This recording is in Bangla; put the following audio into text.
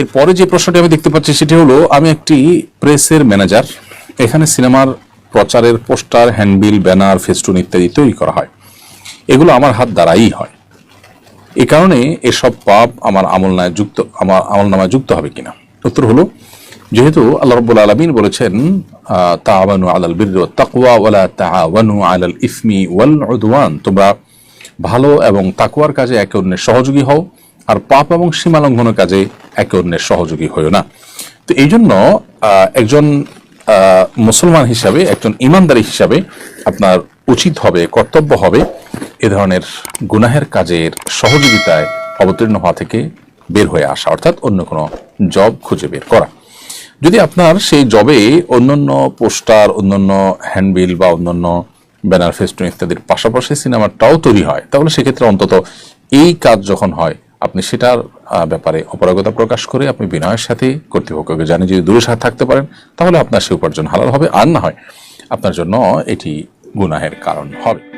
এরপরে যে প্রশ্নটি আমি দেখতে পাচ্ছি সেটি হলো, আমি একটি প্রেসের ম্যানেজার, এখানে সিনেমার প্রচারের পোস্টার, হ্যান্ডবিল, ব্যানার, ফেস্টুন ইত্যাদি তৈরি করা হয়। এগুলো আমার হাত দ্বারাই হয়। এই কারণে এসব পাপ আমার আমল নায় যুক্ত, আমার আমল নামায় যুক্ত হবে কিনা? উত্তর হলো, যেহেতু আল্লাহ রব্বুল আলমিন বলেছেন তাওয়ানু আলাল বীর তাকুয়া ওয়ালা তাওয়ানু আলাল ইসমি ওয়াল উদওয়ান। তোমরা ভালো এবং তাকুয়ার কাজে একে অন্যের সহযোগী হও, আর পাপ এবং সীমালঙ্ঘনের কাজে একে অন্যের সহযোগী হইও না। তো এই জন্য একজন মুসলমান হিসাবে, একজন ইমানদারি হিসাবে আপনার উচিত হবে, কর্তব্য হবে এ ধরনের গুনাহের কাজের সহযোগিতায় অবতীর্ণ হওয়া থেকে বের হয়ে আসা, অর্থাৎ অন্য কোনো জব খুঁজে বের করা। যদি আপনার সেই জবে অন্যান্য পোস্টার, অন্যান্য হ্যান্ডবিল বা অন্যান্য ব্যানার ফেস্টুন ইত্যাদির পাশাপাশি সিনেমাটাও তৈরি হয়, তাহলে সেক্ষেত্রে অন্তত এই কাজ যখন হয়, আপনি সেটার ব্যাপারে অপারগতা প্রকাশ করে আপনি বিনয়ের সাথে কর্তৃপক্ষকে জানিয়ে যদি দূরে সাথে থাকতে পারেন, তাহলে আপনার সে উপার্জন হালাল হবে, আর না হয় আপনার জন্য এটি গুনাহের কারণ হবে।